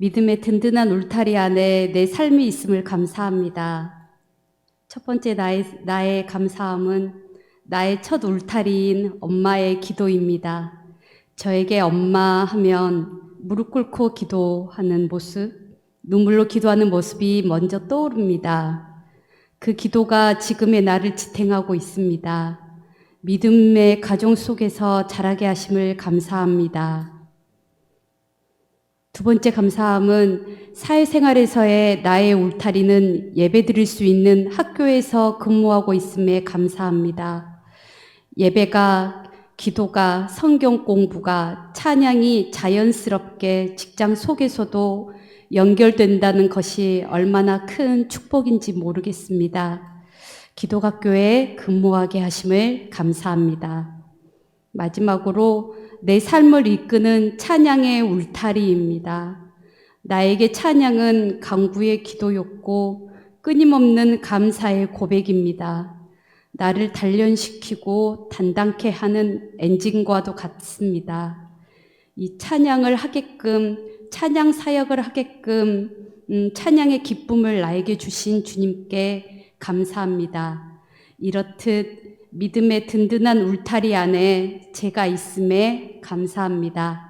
믿음의 든든한 울타리 안에 내 삶이 있음을 감사합니다. 첫 번째 나의, 나의 감사함은 나의 첫 울타리인 엄마의 기도입니다. 저에게 엄마 하면 무릎 꿇고 기도하는 모습, 눈물로 기도하는 모습이 먼저 떠오릅니다. 그 기도가 지금의 나를 지탱하고 있습니다. 믿음의 가정 속에서 자라게 하심을 감사합니다. 두 번째 감사함은 사회생활에서의 나의 울타리는 예배 드릴 수 있는 학교에서 근무하고 있음에 감사합니다. 예배가, 기도가, 성경 공부가, 찬양이 자연스럽게 직장 속에서도 연결된다는 것이 얼마나 큰 축복인지 모르겠습니다. 기도학교에 근무하게 하심을 감사합니다. 마지막으로 내 삶을 이끄는 찬양의 울타리입니다. 나에게 찬양은 강구의 기도였고 끊임없는 감사의 고백입니다. 나를 단련시키고 단단케 하는 엔진과도 같습니다. 이 찬양을 하게끔 찬양 사역을 하게끔 음, 찬양의 기쁨을 나에게 주신 주님께 감사합니다. 이렇듯 믿음의 든든한 울타리 안에 제가 있음에 감사합니다.